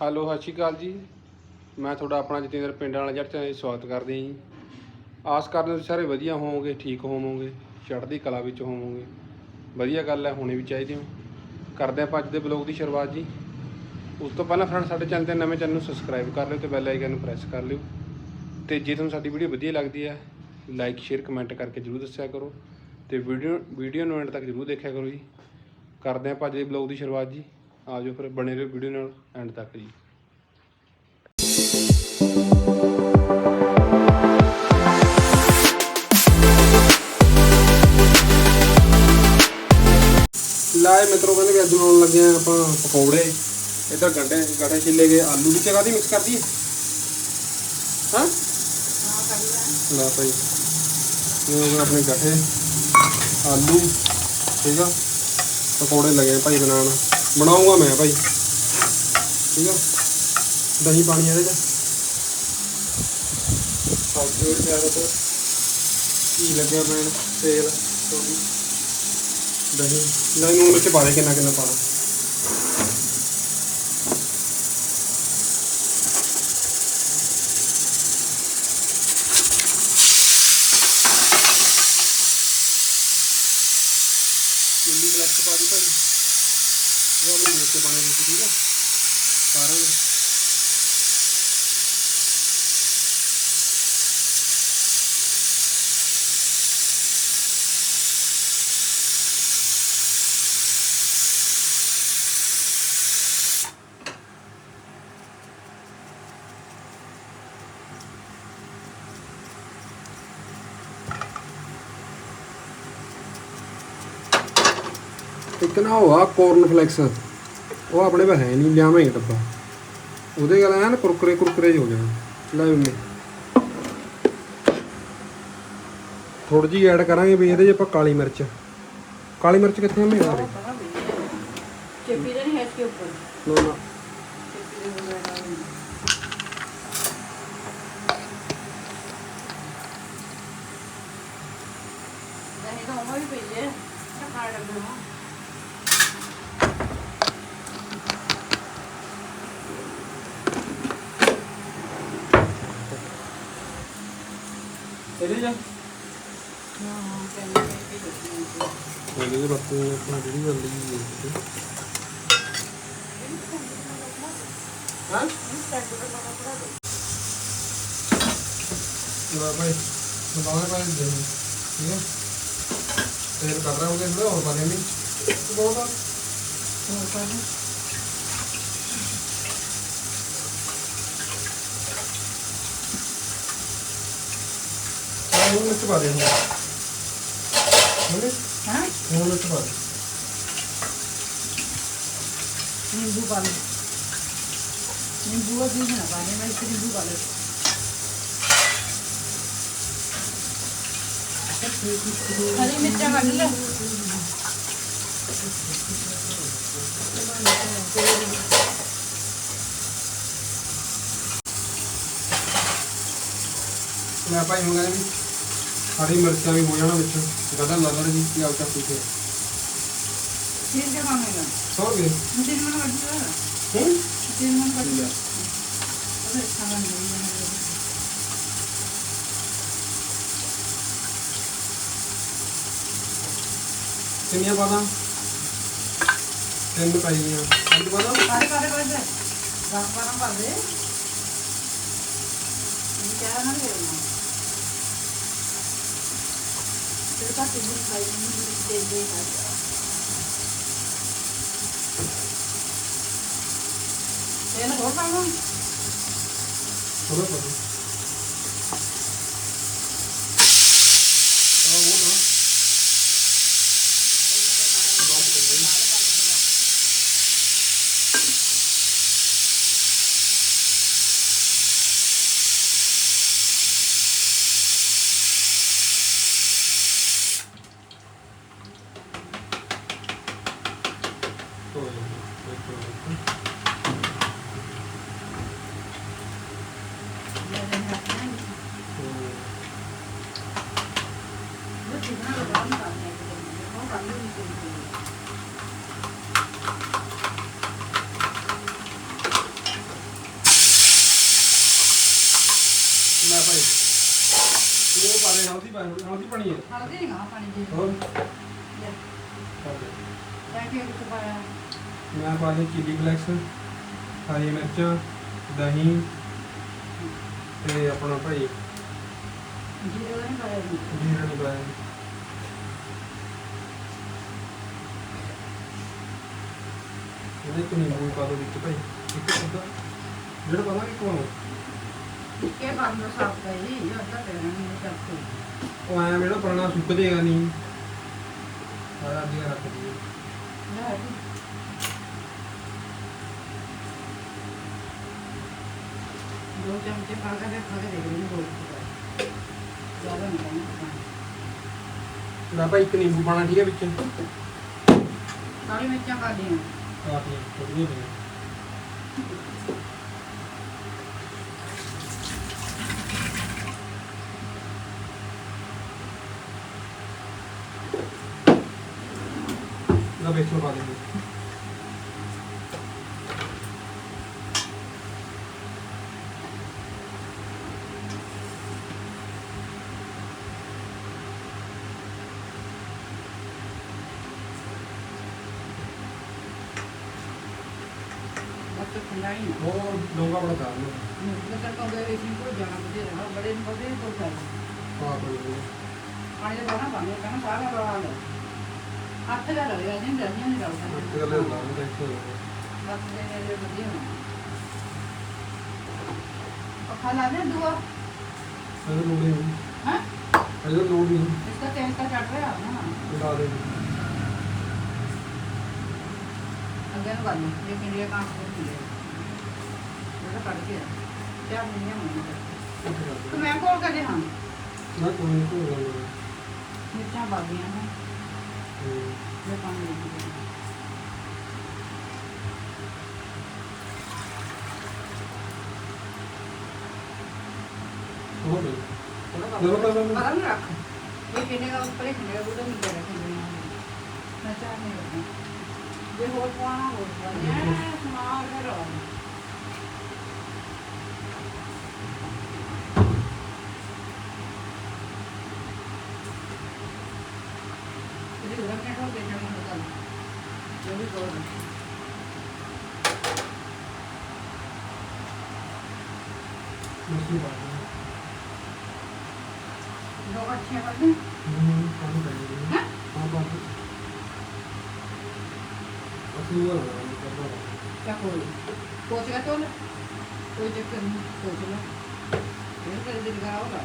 Hello, ਸਤਿ ਸ਼੍ਰੀ ਅਕਾਲ ਜੀ। ਮੈਂ ਤੁਹਾਡਾ ਆਪਣਾ ਜਤਿੰਦਰ ਪਿੰਡ ਵਾਲਾ ਜੱਟ ਤੇ ਸਵਾਗਤ ਕਰਦੇ ਹਾਂ ਜੀ। ਆਸ ਕਰਦੇ ਹਾਂ ਤੁਸੀਂ ਸਾਰੇ ਵਧੀਆ ਹੋਵੋਗੇ, ਠੀਕ ਹੋਵੋਗੇ, ਚੜ੍ਹਦੀ ਕਲਾ ਵਿੱਚ ਹੋਵੋਗੇ। ਵਧੀਆ ਗੱਲ ਹੈ, ਹੋਣੀ ਵੀ ਚਾਹੀਦੀ ਹੋ। ਕਰਦੇ ਆਪਾਂ ਅੱਜ ਦੇ ਬਲੌਗ ਦੀ ਸ਼ੁਰੂਆਤ ਜੀ। ਉਸ ਤੋਂ ਪਹਿਲਾਂ ਫਰੈਂਡ ਸਾਡੇ ਚੈਨਲ ਤੇ ਨਵੇਂ ਚੈਨਲ ਨੂੰ ਸਬਸਕ੍ਰਾਈਬ ਕਰ ਲਿਓ ਤੇ ਬੈਲ ਆਈਕਨ ਨੂੰ ਪ੍ਰੈਸ ਕਰ ਲਿਓ। ਤੇ ਜੇ ਤੁਹਾਨੂੰ ਸਾਡੀ ਵੀਡੀਓ ਵਧੀਆ ਲੱਗਦੀ ਹੈ ਲਾਈਕ ਸ਼ੇਅਰ ਕਮੈਂਟ ਕਰਕੇ ਜਰੂਰ ਦੱਸਿਆ ਕਰੋ। ਤੇ ਵੀਡੀਓ ਵੀਡੀਓ ਨੂੰ ਐਂਡ ਤੱਕ ਜਰੂਰ ਦੇਖਿਆ ਕਰੋ ਜੀ। ਕਰਦੇ ਆਪਾਂ ਅੱਜ ਦੇ ਬਲੌਗ ਦੀ ਸ਼ੁਰੂਆਤ ਜੀ। ਆ ਫਿਰ ਬਣੇ ਰਹੋ ਵੀਡੀਓ ਨਾਲ, ਐਂਡ ਤੱਕ ਜੀ। ਲਾਏ ਮਿੱਤਰੋ, ਕਹਿੰਦੇ ਵੀ ਅੱਜ ਬਣਾਉਣ ਲੱਗੇ ਆ ਆਪਾਂ ਪਕੌੜੇ। ਇਧਰ ਗੰਡੇ ਗੰਡੇ ਛਿੱਲੇ ਗਏ। ਆਲੂ ਵਿੱਚ ਜਗ੍ਹਾ ਮਿਕਸ ਕਰ ਦਈਏ? ਹਾਂ? ਲਾ ਭਾਈ। ਇਹ ਹੋ ਗਏ ਆਪਣੇ ਗੱਠੇ ਆਲੂ, ਠੀਕ ਆ? ਪਕੌੜੇ ਲਗੇ ਭਾਈ ਬਣਾਉਣ। ਬਣਾਉਂਗਾ ਮੈਂ ਭਾਈ। ਠੀਕ ਆ? ਦਹੀਂ ਪਾਣੀ ਇਹਦੇ ਚ। ਸੌਦੇ ਜ਼ਿਆਦਾ ਤੋਂ ਕੀ ਲੱਗਿਆ ਪੈਣ ਤੇਲ ਦਹੀਂ। ਦਹੀਂ ਨੂੰ ਵਿੱਚ ਪਾ ਦੇ ਕਿੰਨਾ ਕਿੰਨਾ ਪਾਣਾ ਚਿੱਲੀ ਫਲੈਕਸ ਪਾ ਦੀ ਭਾਈ ਉਹ ਆਪਣੇ ਵਿੱਚ ਠੀਕ ਆ? ਸਾਰਾ ਇੱਕ ਨਾ ਉਹ ਕੋਰਨ ਫਲੈਕਸ ਉਹ ਆਪਣੇ ਕੋਲ ਨਹੀਂ ਨਹੀਂ ਲਿਆਵਾਂਗੇ ਡੱਬਾ। ਉਹਦੇ ਗੱਲ ਐਨ ਕੁਰਕਰੇ ਕੁਰਕਰੇ ਹੋ ਜਾਣਾ। ਲੈ ਉਹਨੇ ਥੋੜੀ ਜੀ ਐਡ ਕਰਾਂਗੇ ਵੀ ਇਹਦੇ 'ਚ ਆਪਾਂ ਕਾਲੀ ਮਿਰਚ। ਕਾਲੀ ਮਿਰਚ ਕਿੱਥੇ ਆ ਮੇਰੇ ਵਾਲੇ ਚੇਪੀ ਨਹੀਂ ਹੈ ਇਸ ਉੱਪਰ। ਨਾ ਨਾ। ਇਹ ਤਾਂ ਉਹ ਵੀ ਪਈ ਹੈ। ਤਾਂ ਕਾੜ വലിയ പത്ത് അടി തള്ളി കട്ടറ നമുക്ക് എന്തോ പതിനഞ്ച് പോകാം ਲੂਣ ਮਿਰਚ ਪਾ ਦੇ ਹੁਣ। ਬੋਲੇ? ਹਾਂ? ਲੂਣ ਮਿਰਚ ਪਾ ਦੇ। ਨਿੰਬੂ ਪਾ ਲਓ। ਨਿੰਬੂ ਅਜੀਬ ਨਾ ਪਾ ਦੇ ਮੈਂ ਇੱਥੇ ਨਿੰਬੂ ਪਾ ਲਓ। ਹਰੀ ਮਿਰਚਾਂ ਕੱਢ ਲਓ। ਮੈਂ ਭਾਈ ਹੁਣ ਕਹਿੰਦੇ ਵੀ हरी मिर्चा भी हो जाना बच्चों ज़्यादा लालन जी की आवश्यकता ठीक है सौ रुपये किनिया बादाम तीन पाइया पंज बादाम सारे सारे पाइज दस बादाम पा दे क्या ਨਾ ले ಸ್ವಲ್ಪ ತೆಂಗಿನ ಕಾಯಿ ತೆಗೆಯಬೇಕಾದ ಏನೋ ನೋಡ್ಕೊಂಡು ਪਾਣੀ ਹਲਦੀ ਪਾਣੀ ਹੈ? ਹਲਦੀ ਨਹੀਂ ਗਾ ਪਾਣੀ ਦੀ। ਹੋਰ? ਲੈ। ਲੈ ਕੇ ਕੁਝ ਪਾਇਆ। ਮੈਂ ਪਾ ਲਈ ਚਿੱਲੀ ਫਲੈਕਸ ਹਰੀ ਮਿਰਚ ਦਹੀਂ ਤੇ ਆਪਣਾ ਭਾਈ ਜੀਰੇ ਨਹੀਂ ਪਾਇਆ ਜੀਰਾ ਨਹੀਂ ਪਾਇਆ ਇਹਦੇ ਤੋਂ ਨਿੰਬੂ ਪਾ ਦੋ ਵਿੱਚ ਭਾਈ। ਇੱਕ ਅੱਧਾ ਜਿਹੜਾ ਪਾਵਾਂਗੇ ਕੋਲ ਕੇ ਬੰਦ ਕਰੀ ਇਹ ਅੱਧਾ ਪੈਣਾ ਨਹੀਂ ਚੱਕ ਉਹ ਆਇਆ ਮੇਰਾ ਪੁਰਾਣਾ ਸੁੱਕ ਜਾਏਗਾ ਨਹੀਂ। ਸਾਰਾ ਅੱਗੇ ਰੱਖ ਦਈਏ। ਲੈ ਜੀ। ਦੋ ਚਮਚੇ ਪਾ ਕੇ ਖਾ ਕੇ ਦੇਖ ਲਈ ਹੋਰ ਜ਼ਿਆਦਾ ਨਹੀਂ ਪਾਉਣਾ ਨਾ ਭਾਈ ਇੱਕ ਨਿੰਬੂ ਪਾਣਾ ਠੀਕ ਹੈ ਵਿੱਚ। ਕਾਲੀ ਮਿਰਚਾਂ ਪਾ ਦੀਆਂ। ਕਾਫੀ ਥੋੜੀਆਂ ਨੇ ਨਾ ਬੇਸਣ ਪਾ ਦੇਂਗੇ ਬਸ ਠੰਡਾ ਹੀ ਨਾ। ਉਹ ਡੋਂਗਾ ਬੜਾ ਕਰ ਲਓ ਮੁੱਕ ਤੱਕ ਉਹਦੇ ਵਿੱਚ ਹੀ ਕੋਈ ਜਾਣਾ ਬਦੇ ਰਹਾ ਬੜੇ ਨੂੰ ਬਦੇ ਤੋਂ ਚਾਹੀਏ ਪਾ ਕੋਈ ਨਹੀਂ ਪਾਣੀ ਦੇ ਬਾਹਰ ਪਾਣੀ ਕਹਿੰਦਾ ਸਾਰਾ ਬੜਾ ਲੈ ਹੱਥ ਦਾ ਲੱਗਿਆ ਨਹੀਂ ਦਰਨੀਆਂ ਨਹੀਂ ਇੱਕ ਲੱਗਦਾ ਗੱਲ ਹੁੰਦਾ ਉਹ ਤਾਂ ਇੱਥੇ ਬਸ ਦੇ ਨੇ ਦੇ ਵਧੀਆ ਹੋਣਾ ਪੱਖਾ ਲਾ ਦੇ ਦੁਆ ਅਗਰ ਲੋੜ ਨਹੀਂ ਹਾਂ ਅਗਰ ਲੋੜ ਨਹੀਂ इसका तेल का चट रहा है ना ਲਾ ਦੇ अगर कर लो लेकिन ये काम कर दिए ये तो कट गया क्या नहीं है मुझे तो मैं कॉल कर दे हाँ ਨਾ ਕੋਈ ਨਹੀਂ ਕੋਈ ਗੱਲ ਨਹੀਂ मिर्चा बागियां हैं ਇਹ ਪਾਣੀ ਲੱਗ ਗਿਆ ਹੋ ਗਈ ਚਲੋ ਕਰ ਲੈਂਦੇ। ਪਤਾ ਨਹੀਂ ਰੱਖ ਇਹ ਕਿੰਨੇ ਦਾ ਉੱਪਰ ਹੀ ਖੰਡੇ ਉਹਦਾ ਨਹੀਂ ਕਰ ਰੱਖਣਾ ਮੈਂ ਚਾਹ ਨਹੀਂ ਰੱਖਣਾ ਜੇ ਹੋਰ ਪਾਣਾ ਹੋਰ ਪਾਣਾ সুরাম এখন দেখে মনে হতাম জমি করবে দোকান খেয়ে পারবে হ্যাঁ পৌঁছে গেছে ওরা ওই যে পৌঁছলো এরকম দিন গাওয়া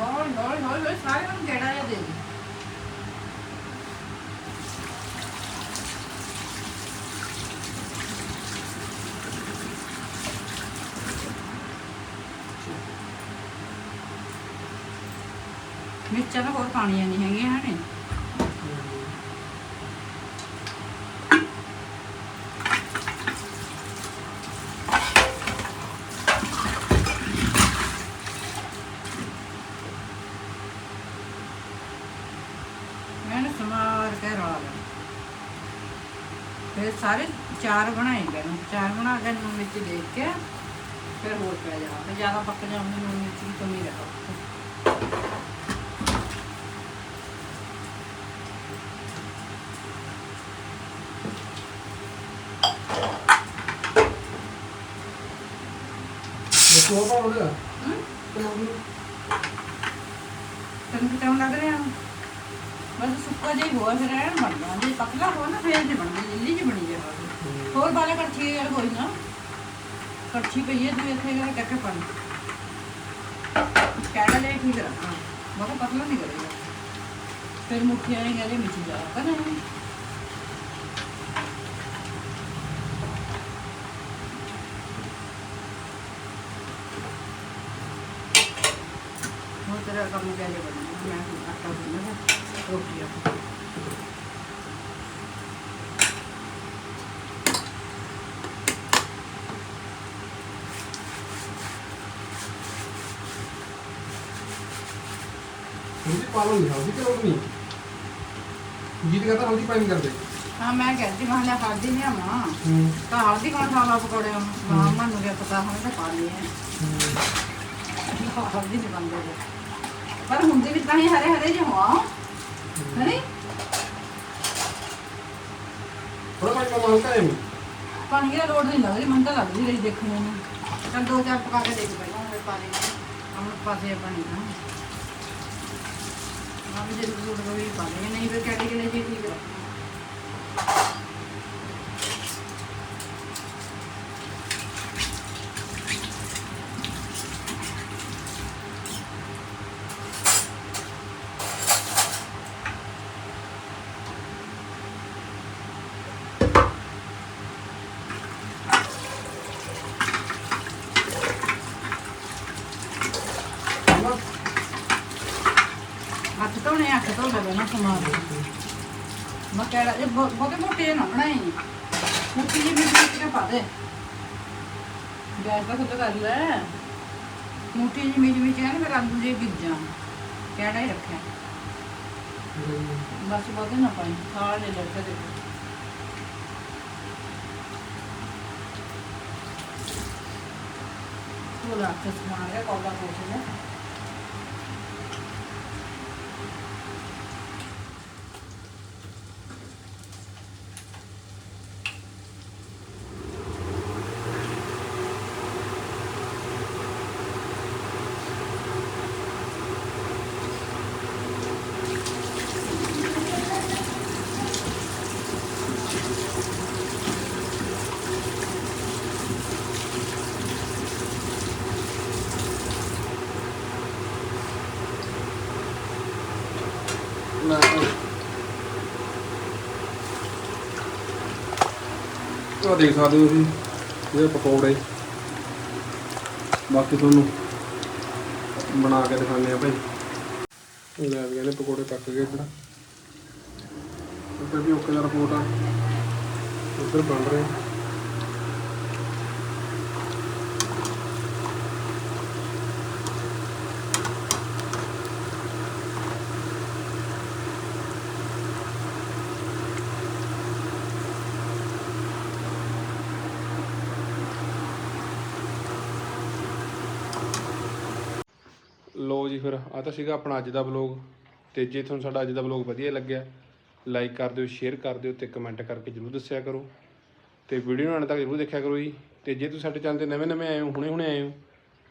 ਹੌਲੀ ਹੌਲੀ ਨੂੰ ਦੇ ਦੇ। ਮਿਰਚਾਂ ਤਾਂ ਹੋਰ ਪਾਣੀਆਂ ਨਹੀਂ ਹੈਗੀਆਂ ਹਣੇ। ਫਿਰ ਸਾਰੇ ਚਾਰ ਬਣਾਏ ਗਏ ਨੂੰ। ਚਾਰ ਬਣਾ ਕੇ ਨੂਨ ਵਿੱਚ ਦੇਖ ਕੇ ਫਿਰ ਹੋਰ ਪੈ ਜਾਣਾ। ਫਿਰ ਜ਼ਿਆਦਾ ਪੱਕ ਜਾਉਂਦੀ ਨੂਨ ਵਿੱਚ ਦੀ ਕਮੀ ਰਹੋ ਦੇਖੋ ਆਪਾਂ ਉਹਦਾ ਹੂੰ? ਤੁਹਾਨੂੰ ਲੱਗ ਰਿਹਾ? ਬਸ ਸੁੱਕਾ ਜਿਹਾ ਹੀ ਹੋਇਆ, ਫਿਰ ਐਨ ਬਣ ਗਿਆ। ਜੇ ਪਤਲਾ ਹੋਇਆ ਨਾ, ਫਿਰ ਨਹੀਂ ਬਣਦੀ ਜਿੱਲੀ ਜਿਹੀ ਬਣੀ ਜਾਵੇ ਹੋਰ ਬਾਲੇ ਕੜਛੀ ਯਾਰ ਕੋਈ ਨਾ ਕੜਛੀ ਪਈ ਹੈ ਤੂੰ ਇੱਥੇ ਕਰ ਕੱਕੇ ਪਾਣੀ ਕਹਿਣਾ ਲੈ ਠੀਕ ਰੱਖਣਾ ਬਹੁਤ ਪਤਲਾ ਨਹੀਂ ਕਰੇਗਾ। ਫਿਰ ਮੁੱਠੀਆਂ ਨੇ ਗਲੇ ਮਿਚ ਜਾ ਕਨਾ ਹੋਰ ਤੇਰਾ ਕੰਮ ਕਹਿਲੇ ਬਣਨਾ? ਮੈਂ ਹੁਣ ਆਟਾ ਗੁੰਨਣਾ। ਹੈ ਰੋਟੀਆਂ। ਹਲਦੀ ਪਾਲੋ ਨਹੀਂ ਹਲਦੀ ਤੇ ਲੋੜ ਨਹੀਂ। ਜੀਤ ਕਹਿੰਦਾ ਹਲਦੀ ਪਾਈ ਨਹੀਂ ਕਰਦੇ। ਹਾਂ ਮੈਂ ਕਹਿੰਦੀ ਮੈਂ ਹਲੇ ਖਾਦੀ ਨਹੀਂ ਆ ਮਾਂ। ਹੂੰ। ਤਾਂ ਹਲਦੀ ਕੌਣ ਖਾਵਾ ਪਕੌੜੇ? ਮਾਂ ਮਾਂ ਨੂੰ ਕਿਆ ਪਤਾ ਹੁਣ ਤਾਂ ਖਾਣੀ ਹੈ। ਹਲਦੀ ਨਹੀਂ ਬੰਦੇ ਪਰ ਹੁੰਦੀ ਵੀ ਤਾਂ ਹੀ ਹਰੇ ਹਰੇ ਜਿਹੇ ਹੋਆ ਨਹੀਂ ਥੋੜਾ ਪਾਣੀ ਕਮਾਲ ਕਰੇ ਮੈਂ ਪਾਣੀ ਦੀ ਲੋੜ ਨਹੀਂ ਲੱਗਦੀ ਮੈਨੂੰ ਤਾਂ ਲੱਗਦੀ ਰਹੀ ਦੇਖਣ ਨੂੰ ਚੱਲ ਦੋ ਚਾਰ ਪਕਾ ਕੇ ਦੇਖ ਪਹਿਲਾਂ ਮੇਰੇ ਪਾ ਲਈ ਅਮਰ ਪਾਸੇ ਪਾਣੀ ਨਾ ਮਾਂ ਵੀ ਜੇ ਲੋੜ ਹੋਈ ਪਾ ਲਈ ਨਹੀਂ ਫਿਰ ਕਿਲੇ ਜੀ ਠੀਕ ਰੱਖਣਾ ਹਾਂ ਹੱਥ ਧੋਣੇ ਹੱਥ ਧੋ ਲਵੇ ਨਾ ਸਮਾਨ ਮੈਂ ਕਿਹੜਾ ਇਹ ਬਹੁ- ਬਹੁਤੇ ਮੋਟੇ ਜਿਹੇ ਨਾ ਬਣਾਈ ਮੁੱਠੀ ਜਿਹੀ ਮਿਰਚ ਵਿੱਚ ਕੇ ਪਾ ਦੇ। ਗੈਸ ਦਾ ਖੁੱਦ ਕਰ ਲੈ। ਮੁੱਠੀ ਜਿਹੀ ਮਿਰਚ ਵਿੱਚ ਹੈ ਨਾ ਫਿਰ ਆਲੂ ਜੇ ਗਿਰ ਜਾਣ ਕਿਹੜਾ ਹੀ ਰੱਖਿਆ। ਬਸ ਬਹੁਤੇ ਨਾ ਪਾਈ, ਥਾਲ ਲੈ ਲੈ ਕੇ ਦੇਖੋ। ਉਹ ਰੱਖ ਸਮਾਨ ਹੈ ਕੋਲਾ ਕੋਸ਼ੇ ਨੇ ਲੈ ਉਹ ਦੇਖ ਸਕਦੇ ਹੋ ਤੁਸੀਂ ਇਹ ਪਕੌੜੇ। ਬਾਕੀ ਤੁਹਾਨੂੰ ਬਣਾ ਕੇ ਦਿਖਾਉਂਦੇ ਆ ਭਾਈ। ਲੈ ਵੀ ਇਹਨੇ ਪਕੌੜੇ ਪੱਕ ਗਏ ਇੱਧਰ। ਉੱਧਰ ਵੀ ਓਕੇ ਦਾ ਰਿਪੋਰਟ ਆ। ਉੱਧਰ ਬਣ ਰਹੇ ਲੋ ਜੀ ਫਿਰ ਆ ਤਾਂ ਸੀਗਾ ਆਪਣਾ ਅੱਜ ਦਾ ਵਲੌਗ ਤੇ ਜੇ ਤੁਹਾਨੂੰ ਸਾਡਾ ਅੱਜ ਦਾ ਵਲੌਗ ਵਧੀਆ ਲੱਗਿਆ ਲਾਈਕ ਕਰ ਦਿਓ ਸ਼ੇਅਰ ਕਰ ਦਿਓ ਤੇ ਕਮੈਂਟ ਕਰਕੇ ਜਰੂਰ ਦੱਸਿਆ ਕਰੋ। ਤੇ ਵੀਡੀਓ ਨੂੰ ਅੰਤ ਤੱਕ ਜਰੂਰ ਦੇਖਿਆ ਕਰੋ ਜੀ। ਤੇ ਜੇ ਤੁਸੀਂ ਸਾਡੇ ਚੈਨਲ ਤੇ ਨਵੇਂ ਨਵੇਂ ਆਏ ਹੋ, ਹੁਣੇ ਹੁਣੇ ਆਏ ਹੋ,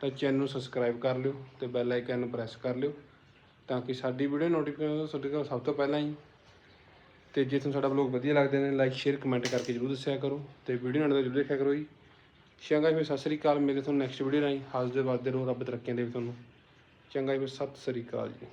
ਤਾਂ ਚੈਨਲ ਨੂੰ ਸਬਸਕ੍ਰਾਈਬ ਕਰ ਲਿਓ ਤੇ ਬੈਲ ਆਈਕਨ ਨੂੰ ਪ੍ਰੈਸ ਕਰ ਲਿਓ ਤਾਂ ਕਿ ਸਾਡੀ ਵੀਡੀਓ ਨੋਟੀਫਿਕੇਸ਼ਨ ਤੁਹਾਡੇ ਕੋਲ ਸਭ ਤੋਂ ਪਹਿਲਾਂ ਹੀ ਤੇ ਜੇ ਤੁਹਾਨੂੰ ਸਾਡਾ ਵਲੌਗ ਵਧੀਆ ਲੱਗਦੇ ਨੇ ਲਾਈਕ ਸ਼ੇਅਰ ਕਮੈਂਟ ਕਰਕੇ ਜਰੂਰ ਦੱਸਿਆ ਕਰੋ ਤੇ ਵੀਡੀਓ ਨੂੰ ਅੰਤ ਤੱਕ ਜਰੂਰ ਦੇਖਿਆ ਕਰੋ ਜੀ। ਚੰਗਾ ਜੀ, ਫਿਰ ਸਤਿ ਸ੍ਰੀ ਅਕਾਲ, ਮਿਲਦੇ ਤੁਹਾਨੂੰ ਨੈਕਸਟ ਵੀਡੀਓ ਰਾਹੀਂ। ਹੱਸਦੇ ਵੱਸਦੇ ਰਹੋ ਰੱਬ ਤਰੱਕੀਆਂ ਦੇਵੇ ਤੁਹਾਨੂੰ। ਚੰਗਾ ਜੀ ਫਿਰ ਸਤਿ ਸ੍ਰੀ ਅਕਾਲ ਜੀ।